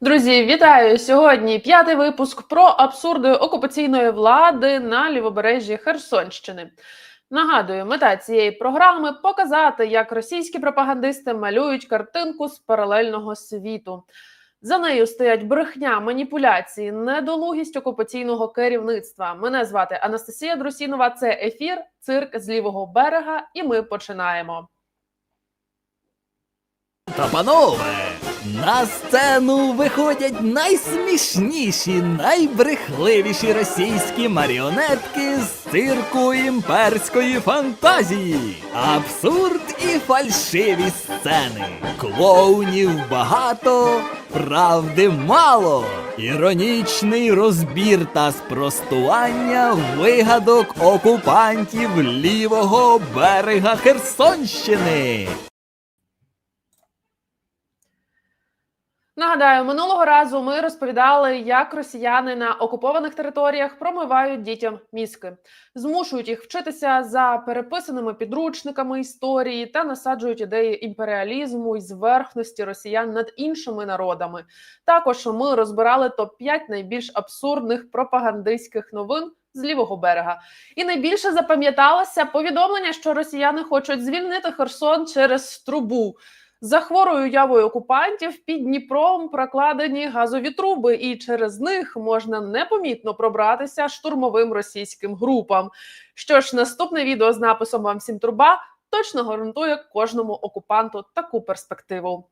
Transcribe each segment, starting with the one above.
Друзі, вітаю! Сьогодні п'ятий випуск про абсурди окупаційної влади на лівобережжі Херсонщини. Нагадую, мета цієї програми показати, як російські пропагандисти малюють картинку з паралельного світу. За нею стоять брехня, маніпуляції, недолугість окупаційного керівництва. Мене звати Анастасія Друсінова. Це ефір, цирк з лівого берега, і ми починаємо. Та панове, на сцену виходять найсмішніші, найбрехливіші російські маріонетки з цирку імперської фантазії. Абсурд і фальшиві сцени. Клоунів багато, правди мало. Іронічний розбір та спростування вигадок окупантів лівого берега Херсонщини. Нагадаю, минулого разу ми розповідали, як росіяни на окупованих територіях промивають дітям мізки, змушують їх вчитися за переписаними підручниками історії та насаджують ідеї імперіалізму і зверхності росіян над іншими народами. Також ми розбирали топ 5 найбільш абсурдних пропагандистських новин. З лівого берега і найбільше запам'яталося повідомлення, що росіяни хочуть звільнити Херсон через трубу. За хворою явою окупантів під Дніпром прокладені газові труби, і через них можна непомітно пробратися штурмовим російським групам. Що ж, наступне відео з написом вам всім труба точно гарантує кожному окупанту таку перспективу.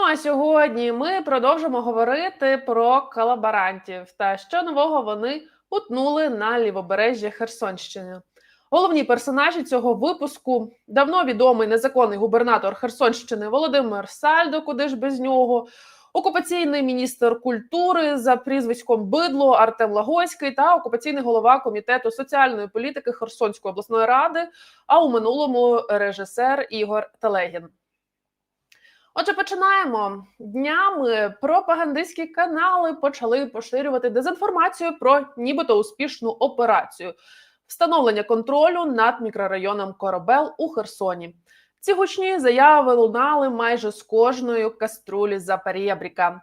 Ну а сьогодні ми продовжимо говорити про колаборантів та що нового вони утнули на лівобережжі Херсонщини. Головні персонажі цього випуску давно відомий незаконний губернатор Херсонщини Володимир Сальдо, куди ж без нього, окупаційний міністр культури за прізвиськом Бидло Артем Лагойський та окупаційний голова комітету соціальної політики Херсонської обласної ради, а у минулому режисер Ігор Телегін. Отже, починаємо днями. Пропагандистські канали почали поширювати дезінформацію про нібито успішну операцію встановлення контролю над мікрорайоном Корабел у Херсоні. Ці гучні заяви лунали майже з кожної каструлі Запорєбріка.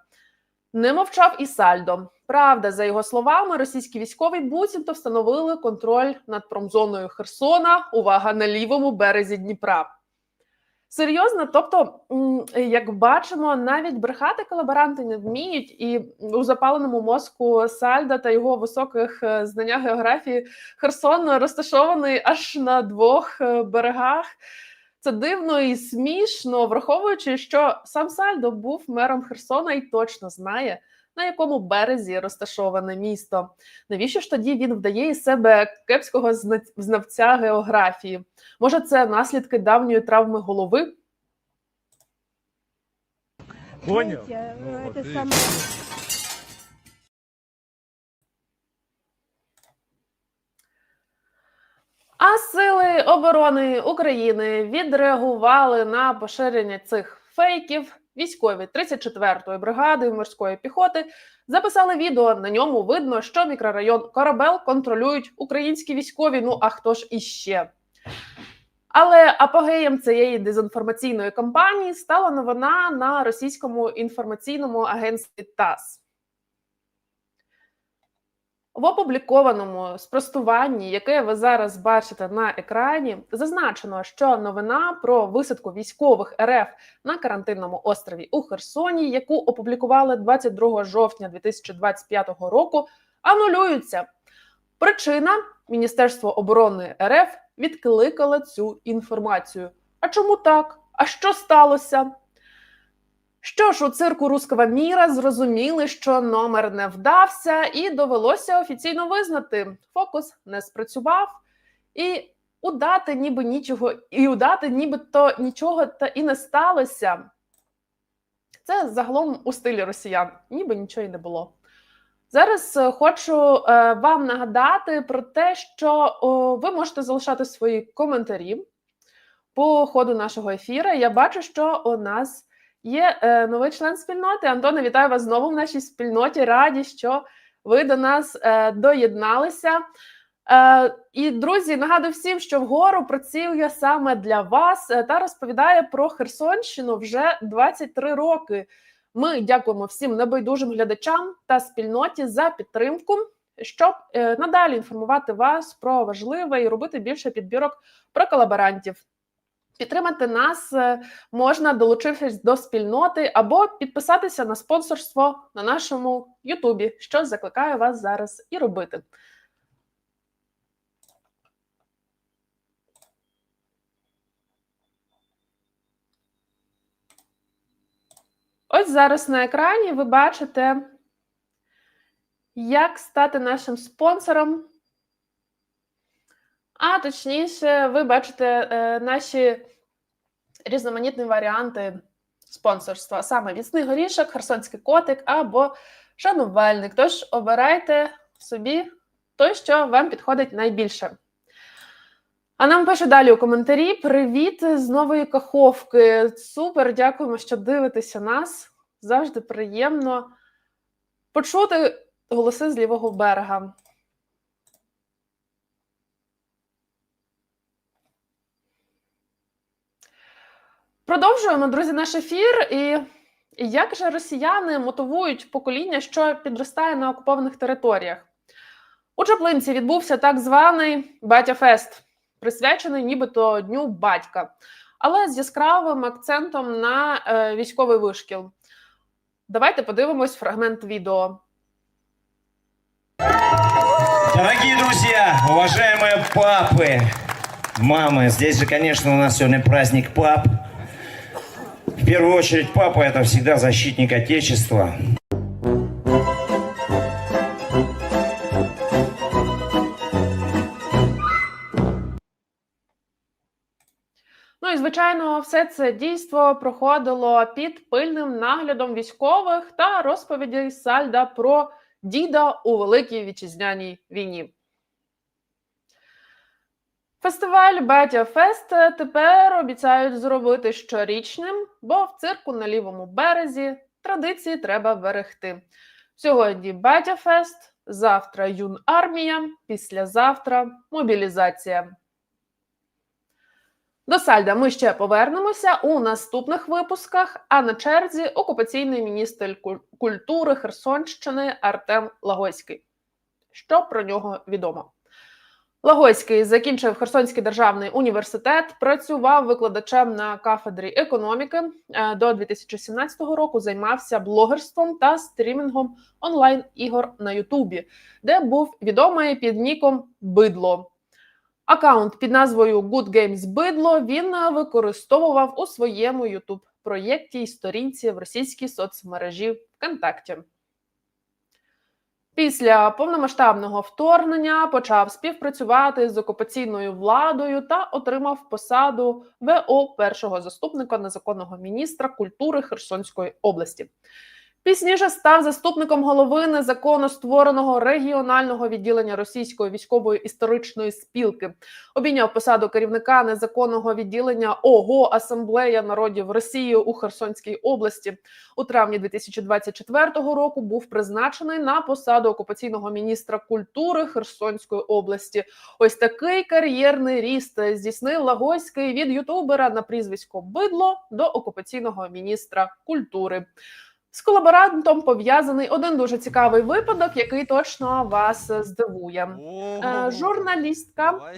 Не мовчав і Сальдо. Правда, за його словами, російські військові буцімто встановили контроль над промзоною Херсона. Увага на лівому березі Дніпра. Серйозно, тобто, як бачимо, навіть брехати колаборанти не вміють, і у запаленому мозку Сальда та його високих е, знаннях географії Херсон розташований аж на двох е, берегах. Це дивно і смішно, враховуючи, що сам Сальдо був мером Херсона і точно знає, на якому березі розташоване місто. Навіщо ж тоді він вдає із себе кепського зна- знавця географії? Може, це наслідки давньої травми голови? Понял? Ну, это самое... А сили оборони України відреагували на поширення цих фейків. Військові 34-ї бригади морської піхоти записали відео. На ньому видно, що мікрорайон Корабел контролюють українські військові. Ну а хто ж іще? Але апогеєм цієї дезінформаційної кампанії стала новина на російському інформаційному агентстві ТАСС. В опублікованому спростуванні, яке ви зараз бачите на екрані, зазначено, що новина про висадку військових РФ на карантинному острові у Херсоні, яку опублікували 22 жовтня 2025 року, анулюється. Причина Міністерство оборони РФ відкликало цю інформацію. А чому так? А що сталося? Що ж, у цирку Руского міра зрозуміли, що номер не вдався, і довелося офіційно визнати, фокус не спрацював, і удати ніби нічого, і удати нібито нічого та і не сталося. Це загалом у стилі росіян, ніби нічого й не було. Зараз е, хочу е, вам нагадати про те, що ви можете залишати свої коментарі по ходу нашого ефіру. Я бачу, що у нас є е, новий член спільноти. Антоне, вітаю вас знову в нашій спільноті. Раді, що ви до нас е, доєдналися. Е, і друзі, нагадую всім, що вгору працює саме для вас е, та розповідає про Херсонщину вже 23 роки. Ми дякуємо всім небайдужим глядачам та спільноті за підтримку, щоб е, надалі інформувати вас про важливе і робити більше підбірок про колаборантів. Підтримати нас е, можна, долучившись до спільноти, або підписатися на спонсорство на нашому Ютубі, що закликаю вас зараз і робити. Ось зараз на екрані ви бачите, як стати нашим спонсором. А точніше, ви бачите е, наші різноманітні варіанти спонсорства: саме міцний горішок, херсонський котик або шанувальник. Тож обирайте собі той, що вам підходить найбільше. А нам пише далі у коментарі: Привіт з нової каховки. Супер, дякуємо, що дивитеся нас. Завжди приємно почути голоси з лівого берега. Продовжуємо, друзі, наш ефір. І як же росіяни мотивують покоління, що підростає на окупованих територіях? У Чаплинці відбувся так званий Батя-фест, присвячений нібито Дню батька, але з яскравим акцентом на е, військовий вишкіл. Давайте подивимось фрагмент відео. Дорогие друзья, уважаемые папы, мамы, здесь же, конечно, у нас сегодня праздник пап. В первую очередь, папа – это всегда защитник Отечества. Ну і звичайно, все це дійство проходило під пильним наглядом військових та розповіді Сальда про діда у великій вітчизняній війні. Фестиваль Батя Фест тепер обіцяють зробити щорічним, бо в цирку на лівому березі традиції треба берегти. Сьогодні Батя Фест, завтра юн армія, післязавтра мобілізація. До Сальда ми ще повернемося у наступних випусках. А на черзі окупаційний міністр культури Херсонщини Артем Лагойський. Що про нього відомо? Лагойський закінчив Херсонський державний університет, працював викладачем на кафедрі економіки. Е, До 2017 року займався блогерством та стрімінгом онлайн ігор на Ютубі, де був відомий під ніком Бидло. Акаунт під назвою Good Games Бидло він е, використовував у своєму youtube проєкті і сторінці в російській соцмережі ВКонтакті. Після повномасштабного вторгнення почав співпрацювати з окупаційною владою та отримав посаду ВО першого заступника незаконного міністра культури Херсонської області. Пізніше став заступником голови незаконно створеного регіонального відділення російської військової історичної спілки. Обійняв посаду керівника незаконного відділення ОГО Асамблея народів Росії у Херсонській області. У травні 2024 року був призначений на посаду окупаційного міністра культури Херсонської області. Ось такий кар'єрний ріст здійснив Лагойський від ютубера на прізвисько Бидло до окупаційного міністра культури. З колаборантом пов'язаний один дуже цікавий випадок, який точно вас здивує. Е, Журналістка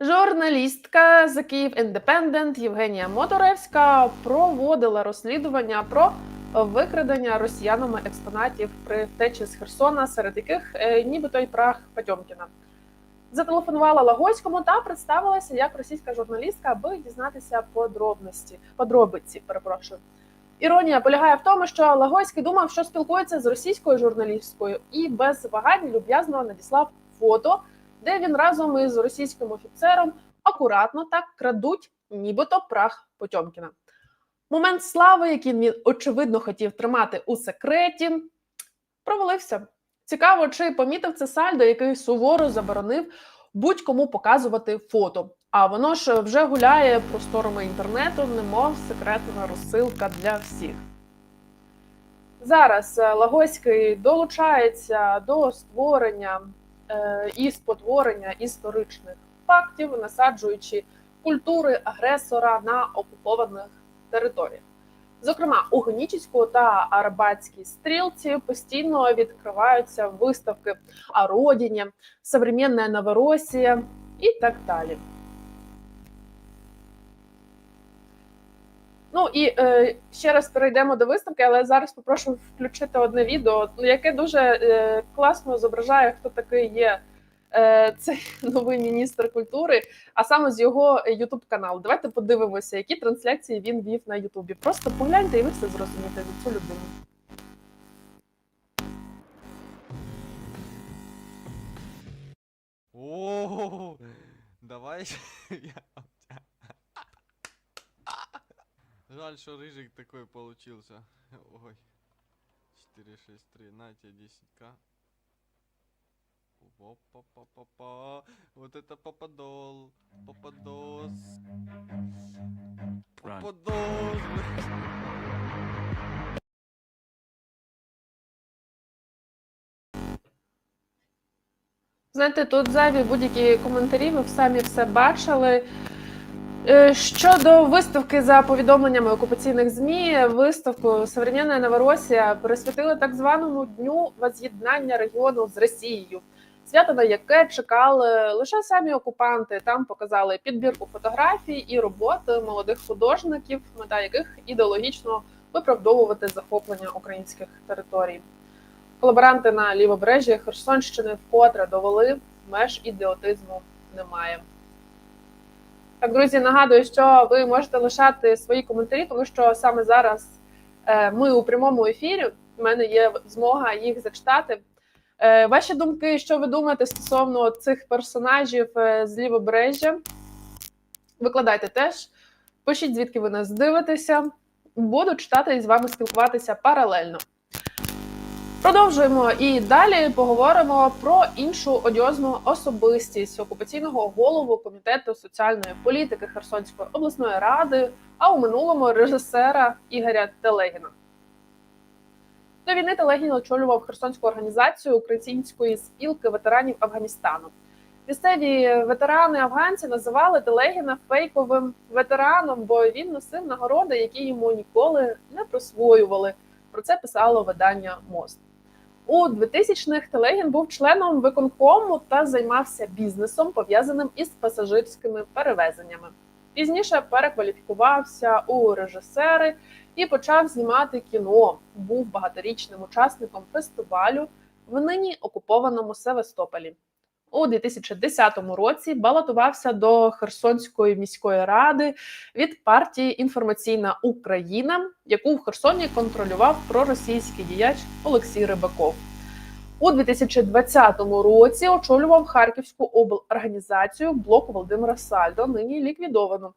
Журналістка з Київ Індепендент Євгенія Моторевська проводила розслідування про викрадення росіянами експонатів при втечі з Херсона, серед яких е, нібито й прах Патьомкіна. Зателефонувала Лагойському та представилася як російська журналістка, аби дізнатися подробності, подробиці. Перепрошую. Іронія полягає в тому, що Лагойський думав, що спілкується з російською журналісткою, і без вагань люб'язно надіслав фото, де він разом із російським офіцером акуратно так крадуть, нібито прах Потьомкіна. Момент слави, який він очевидно хотів тримати у секреті, провалився. Цікаво, чи помітив це Сальдо, який суворо заборонив будь-кому показувати фото. А воно ж вже гуляє просторами інтернету, немов секретна розсилка для всіх. Зараз е, Лагоський долучається до створення е, і спотворення історичних фактів, насаджуючи культури агресора на окупованих територіях. Зокрема, у Генічеську та Арбатській стрілці постійно відкриваються виставки о родині, современна Новоросія і так далі. Ну і е, ще раз перейдемо до виставки, але зараз попрошу включити одне відео, ну, яке дуже е, класно зображає, хто такий є е, цей новий міністр культури, а саме з його Ютуб каналу. Давайте подивимося, які трансляції він вів на Ютубі. Просто погляньте, і ви все зрозумієте за цю людину. О, давай я Жаль, что рыжик такой получился. Ой. 4, 6, 3, на тебе 10к. Опа-па-па-па. Вот это попадол. Попадос. Попадос. Знаєте, тут зайві будь-які коментарі, ви самі все бачили. Е, Щодо виставки за повідомленнями окупаційних ЗМІ, виставку Современна Новоросія присвятили так званому дню воз'єднання регіону з Росією. Свято, на яке чекали лише самі окупанти. Там показали підбірку фотографій і роботи молодих художників, мета яких ідеологічно виправдовувати захоплення українських територій. Колаборанти на лівобережжі Херсонщини вкотре довели меж ідіотизму немає. Так, друзі, нагадую, що ви можете лишати свої коментарі, тому що саме зараз е, ми у прямому ефірі. У мене є змога їх зачитати. Е, ваші думки, що ви думаєте стосовно цих персонажів е, з лівобережжя? Викладайте теж. Пишіть, звідки ви нас дивитеся. Буду читати і з вами спілкуватися паралельно. Продовжуємо і далі поговоримо про іншу одіозну особистість окупаційного голову комітету соціальної політики Херсонської обласної ради, а у минулому режисера Ігоря Телегіна. До війни Телегін очолював Херсонську організацію української спілки ветеранів Афганістану. Місцеві ветерани афганці називали Телегіна фейковим ветераном, бо він носив нагороди, які йому ніколи не присвоювали. Про це писало видання Мост. У 2000-х Телегін був членом виконкому та займався бізнесом, пов'язаним із пасажирськими перевезеннями. Пізніше перекваліфікувався у режисери і почав знімати кіно. Був багаторічним учасником фестивалю в нині окупованому Севастополі. У 2010 році балотувався до Херсонської міської ради від партії Інформаційна Україна, яку в Херсоні контролював проросійський діяч Олексій Рибаков. У 2020 році очолював Харківську облорганізацію блоку Володимира Сальдо, нині ліквідовано.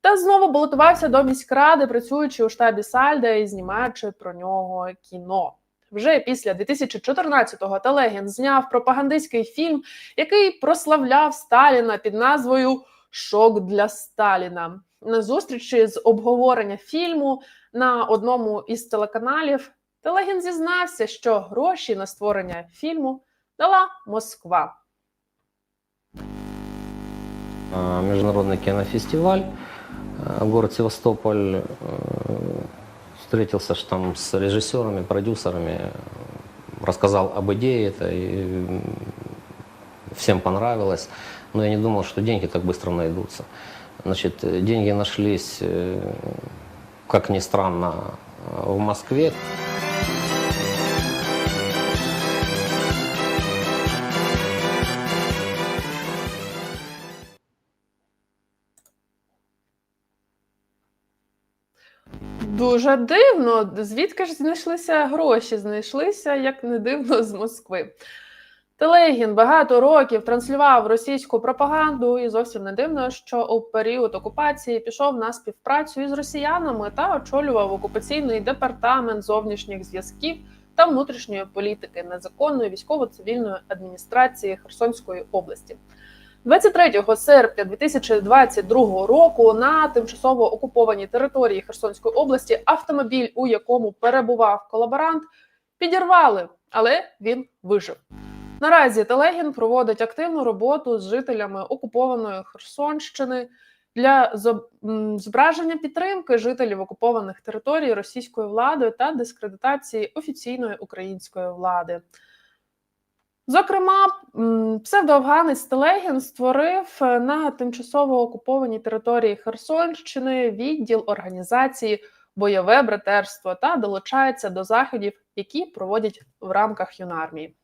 Та знову балотувався до міськради, працюючи у штабі Сальда і знімаючи про нього кіно. Вже після 2014-го Телегін зняв пропагандистський фільм, який прославляв Сталіна під назвою Шок для Сталіна. На зустрічі з обговорення фільму на одному із телеканалів Телегін зізнався, що гроші на створення фільму дала Москва. А, Международный кинофестиваль, а, город Севастополь. Встретился ж там с режиссерами, продюсерами, рассказал об идее это, и всем понравилось. Но я не думал, что деньги так быстро найдутся. Значит, деньги нашлись, э, как ни странно, в Москве. Дуже дивно. Звідки ж знайшлися гроші? Знайшлися, як не дивно, з Москви. Телегін багато років транслював російську пропаганду, і зовсім не дивно, що у період окупації пішов на співпрацю із росіянами та очолював окупаційний департамент зовнішніх зв'язків та внутрішньої політики незаконної військово-цивільної адміністрації Херсонської області. 23 серпня 2022 року на тимчасово окупованій території Херсонської області автомобіль, у якому перебував колаборант, підірвали, але він вижив. Наразі Телегін проводить активну роботу з жителями окупованої Херсонщини для зображення підтримки жителів окупованих територій російською владою та дискредитації офіційної української влади. Зокрема, псевдоафганець Телегін створив е, на тимчасово окупованій території Херсонщини відділ організації бойове братерство та долучається до заходів, які проводять в рамках юнармії.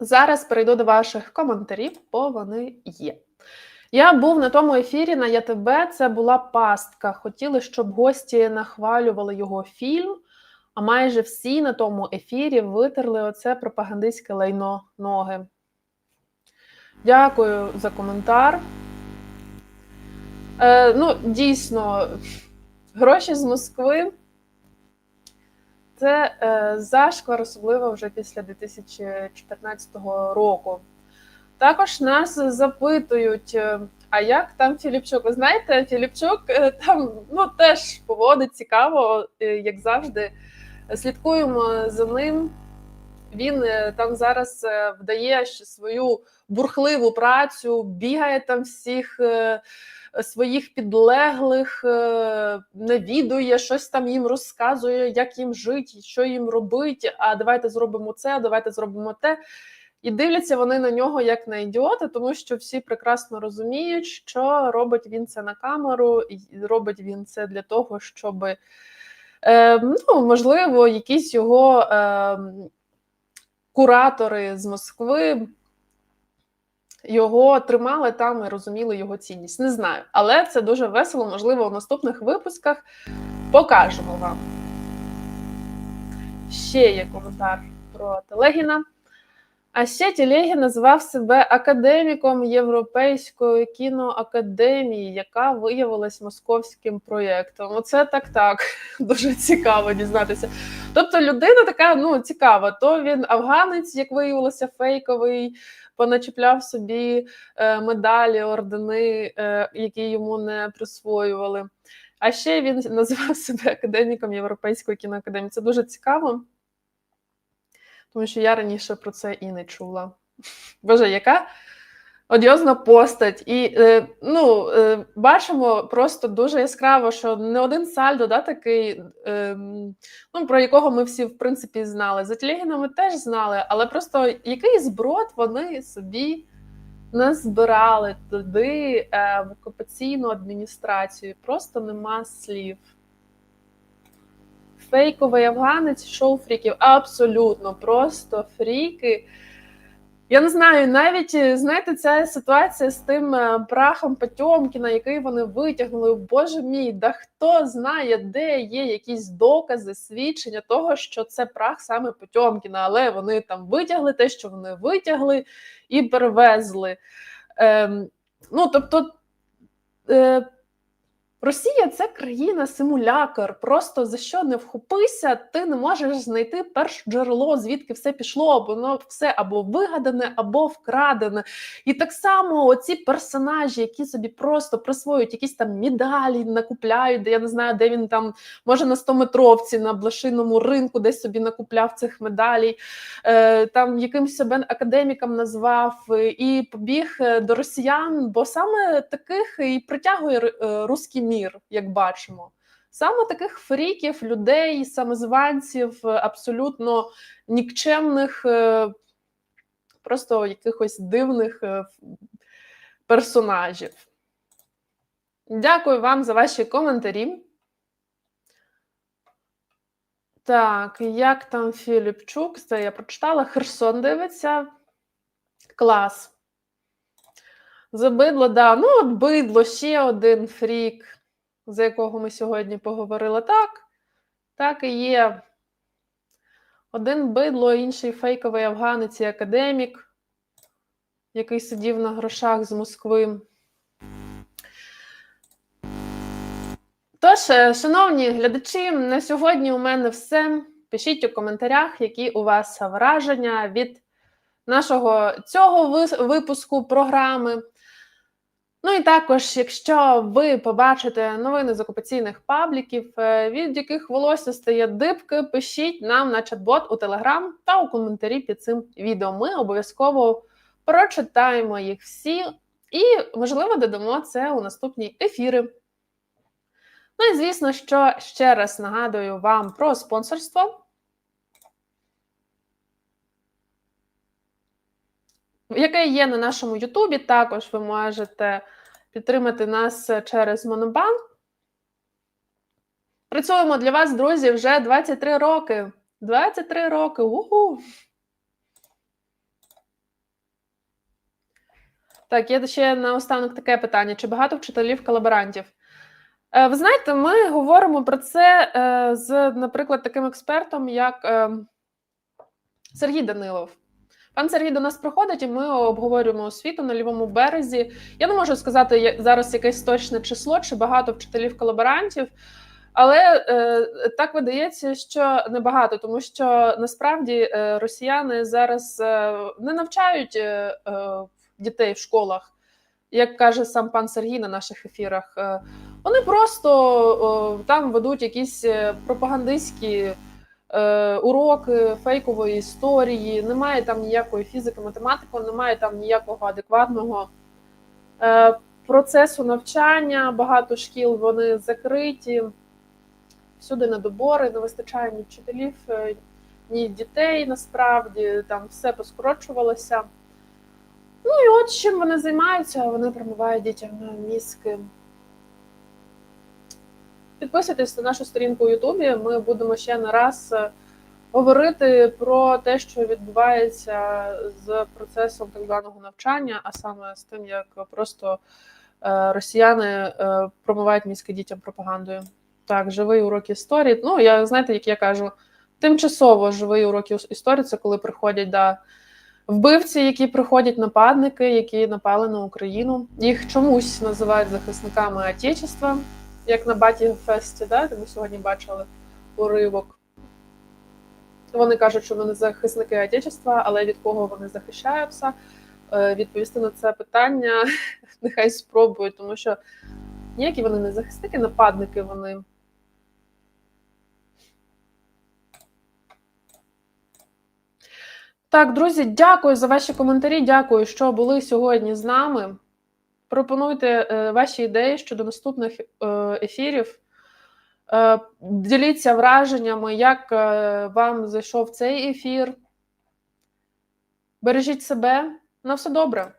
Зараз перейду до ваших коментарів, бо вони є. Я був на тому ефірі на ЯТБ. Це була пастка. Хотіли, щоб гості нахвалювали його фільм, а майже всі на тому ефірі витерли оце пропагандистське лайно ноги. Дякую за коментар. Е, ну, дійсно, гроші з Москви. Це е, зашквар, особливо вже після 2014 року. Також нас запитують, е, а як там Філіпчук? Ви знаєте, Філіпчук е, там ну, теж поводить цікаво, е, як завжди. Слідкуємо за ним. Він там зараз вдає свою бурхливу працю, бігає там всіх своїх підлеглих, навідує, щось там їм розказує, як їм жити, що їм робити. А давайте зробимо це, давайте зробимо те. І дивляться вони на нього як на ідіота, тому що всі прекрасно розуміють, що робить він це на камеру, і робить він це для того, щоб е, ну, можливо, якісь його е, куратори з Москви його тримали там і розуміли його цінність. Не знаю, але це дуже весело. Можливо, в наступних випусках покажемо вам. Ще є коментар про Телегіна. А ще Телегін назвав себе академіком Європейської кіноакадемії, яка виявилась московським проєктом. Оце так так дуже цікаво дізнатися. Тобто, людина така ну цікава. То він афганець, як виявилося, фейковий, поначіпляв собі е, медалі, ордени, е, які йому не присвоювали. А ще він називав себе академіком Європейської кіноакадемії. Це дуже цікаво тому що я раніше про це і не чула. Боже, яка одіозна постать. І е, ну, е, бачимо просто дуже яскраво, що не один сальдо, да, такий, е, ну, про якого ми всі, в принципі, знали. За Тілегіна ми теж знали, але просто який зброд вони собі не збирали туди е, в окупаційну адміністрацію. Просто нема слів фейковий афганець шоу фріків. Абсолютно просто фріки. Я не знаю, навіть знаєте, ця ситуація з тим е, прахом Потьомкіна, який вони витягнули. Боже мій, да хто знає, де є якісь докази, свідчення того, що це прах саме Потьомкіна, але вони там витягли те, що вони витягли, і перевезли. Ем, ну, тобто. Е, Росія це країна симулякр. Просто за що не вхопися, ти не можеш знайти перше джерело, звідки все пішло, бо воно все або вигадане, або вкрадене. І так само оці персонажі, які собі просто присвоюють якісь там медалі, накупляють, де я не знаю, де він там може на 100-метровці на блошиному ринку десь собі накупляв цих медалей, е, там якимсь себе академікам назвав і побіг е, до росіян, бо саме таких і притягує е, русський мір, як бачимо. Саме таких фріків, людей, самозванців, абсолютно нікчемних, е, просто якихось дивних е, персонажів. Дякую вам за ваші коментарі. Так, як там Філіпчук? Це я прочитала. Херсон дивиться. Клас. За бидло, да. Ну, от бидло, ще один фрік, за якого ми сьогодні поговорили. Так, так і є. Один бидло, інший фейковий афганець і академік, який сидів на грошах з Москви. Тож, е, шановні глядачі, на сьогодні у мене все. Пишіть у коментарях, які у вас враження від нашого цього випуску програми. Ну і також, якщо ви побачите новини з окупаційних пабліків, е, від яких волосся стає дибки, пишіть нам на чат-бот у Телеграм та у коментарі під цим відео. Ми обов'язково прочитаємо їх всі і, можливо, додамо це у наступні ефіри. Ну і звісно, що ще раз нагадую вам про спонсорство. Яке є на нашому Ютубі, також ви можете підтримати нас через Монобанк. Працюємо для вас, друзі, вже 23 роки. 23 роки. Уху! Так, є ще наостанок таке питання: чи багато вчителів колаборантів? Е, Ви знаєте, ми говоримо про це е, з, наприклад, таким експертом, як е, Сергій Данилов. Пан Сергій до нас приходить, і ми обговорюємо освіту на лівому березі. Я не можу сказати зараз якесь точне число, чи багато вчителів колаборантів, але е, так видається, що небагато, тому що насправді е, росіяни зараз е, не навчають е, е, дітей в школах, як каже сам пан Сергій на наших ефірах. Е, вони просто о, там ведуть якісь е, пропагандистські е, уроки фейкової історії, немає там ніякої фізики, математики, немає там ніякого адекватного е, процесу навчання. Багато шкіл вони закриті, всюди недобори, не вистачає ні вчителів, е, ні дітей насправді, там все поскорочувалося. Ну і от чим вони займаються, вони промивають дітям мізки. Підписуйтесь на нашу сторінку у Ютубі. Ми будемо ще не раз е, говорити про те, що відбувається з процесом так званого навчання, а саме з тим, як просто е, росіяни е, промивають мізки дітям пропагандою. Так, живий урок історії. Ну, я знаєте, як я кажу, тимчасово живий урок історії це коли приходять да, вбивці, які приходять нападники, які напали на Україну. Їх чомусь називають захисниками Отечества як на Баті Фесті, да? ми сьогодні бачили уривок. Вони кажуть, що вони захисники Отечества, але від кого вони захищаються? Е, Відповісти на це питання нехай спробують, тому що ніякі вони не захисники, нападники вони. Так, друзі, дякую за ваші коментарі. Дякую, що були сьогодні з нами. Пропонуйте е, ваші ідеї щодо наступних е, ефірів. Е, діліться враженнями, як вам зайшов цей ефір. Бережіть себе. На все добре.